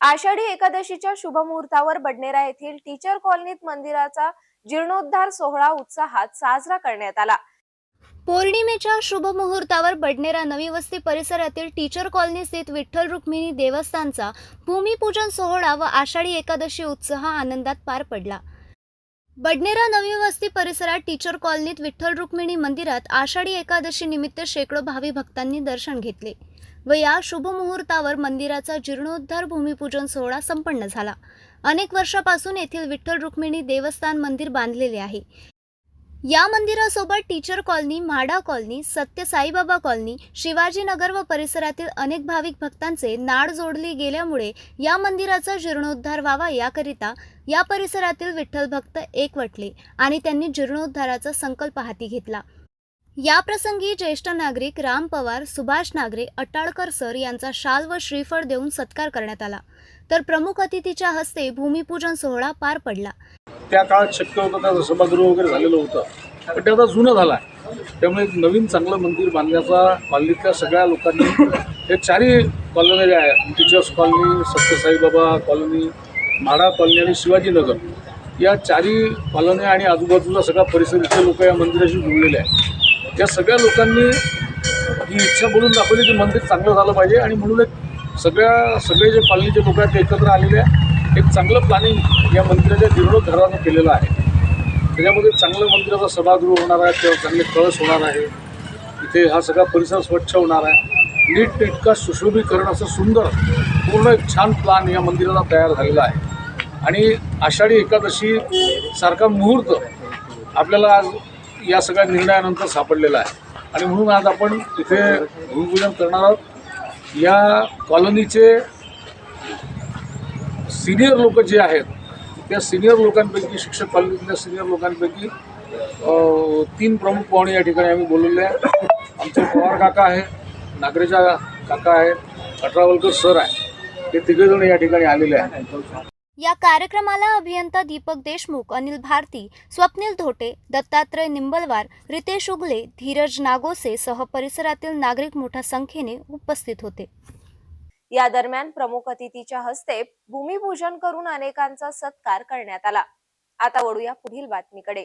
आषाढी एकादशीच्या शुभमुहूर्तावर बडनेरा येथील टीचर कॉलनीत मंदिराचा जीर्णोद्धार सोहळा उत्साहात साजरा करण्यात आला. पौर्णिमेच्या शुभ मुहूर्तावर बडनेरा नवी वस्ती परिसरातील टीचर कॉलनी स्थित विठ्ठल रुक्मिणी देवस्थानचा भूमिपूजन सोहळा व आषाढी एकादशी उत्साह आनंदात पार पडला. बडनेरा नवी वस्ती परिसरात टीचर कॉलनीत विठ्ठल रुक्मिणी मंदिरात आषाढी एकादशी निमित्त शेकडो भावी भक्तांनी दर्शन घेतले व या शुभ मुहूर्तावर मंदिराचा जीर्णोद्धार भूमिपूजन सोहळा संपन्न झाला. अनेक वर्षापासून येथील विठ्ठल रुक्मिणी देवस्थान मंदिर बांधलेले आहे. या मंदिरासोबत teacher colony MHADA colony Satya Saibaba colony Shivajinagar व परिसरातील अनेक भाविक भक्तांचे नाड जोडली गेल्यामुळे या मंदिराचा जीर्णोद्धार व्हावा याकरिता या परिसरातील विठ्ठल भक्त एकवटले आणि त्यांनी जीर्णोद्धाराचा संकल्प हाती घेतला. याप्रसंगी ज्येष्ठ नागरिक राम पवार सुभाष नागरे अटाळकर सर यांचा शाल व श्रीफळ देऊन सत्कार करण्यात आला. तर प्रमुख अतिथीच्या हस्ते भूमिपूजन सोहळा पार पडला. त्या काळात शक्य होतं त्याचं सभागृह वगैरे झालेलं होतं? पण ते आता जुनं झालं आहे त्यामुळे एक नवीन चांगलं मंदिर बांधण्याचा कॉलनीतल्या सगळ्या लोकांनी हे चारही कॉलनी ज्या आहेत teachers colony Satyasaibaba colony MHADA colony आणि शिवाजीनगर या चारही कॉलनी आणि आजूबाजूला सगळा परिसर इथले लोक या मंदिराशी जुळलेले आहेत. या सगळ्या लोकांनी ही इच्छा बोलून दाखवली की मंदिर चांगलं झालं पाहिजे आणि म्हणून एक सगळ्या सगळे जे पालनीचे लोक आहेत ते एकत्र आलेले आहे एक चांगलं प्लॅनिंग या मंदिराच्या जीर्णोद्धारानं केलेलं आहे. त्याच्यामध्ये चांगलं मंदिराचा सभागृह होणार आहे त्यावर चांगले कळस होणार आहे. इथे हा सगळा परिसर स्वच्छ होणार आहे. नीट नेटका सुशोभीकरण असं सुंदर पूर्ण एक छान प्लान या मंदिराला तयार झालेला आहे. आणि आषाढी एकादशी सारखा मुहूर्त आपल्याला आज या सगळ्या निर्णयानंतर सापडलेला आहे. आणि म्हणून आज आपण इथे भूमिपूजन करणार आहोत. या कॉलनीचे सिनियर लोक जे आहेत त्या सिनियर लोकांपैकी शिक्षक कॉलनीतल्या सिनियर लोकांपैकी तीन प्रमुख पाहुणे या ठिकाणी आम्ही बोलवले आहे आमचे पवार काका आहे नागरेजा काका आहे अठरावलकर सर आहे हे तिघेजण या ठिकाणी आलेले आहेत. या कार्यक्रमाला अभियंता दीपक देशमुख अनिल भारती स्वप्नील धोटे दत्तात्रय निंबलवार रितेश उगले धीरज नागोसे सह परिसरातील नागरिक मोठ्या संख्येने उपस्थित होते. या दरम्यान प्रमुख अतिथीच्या हस्ते भूमिपूजन करून अनेकांचा सत्कार करण्यात आला. आता वळूया पुढील बातमीकडे.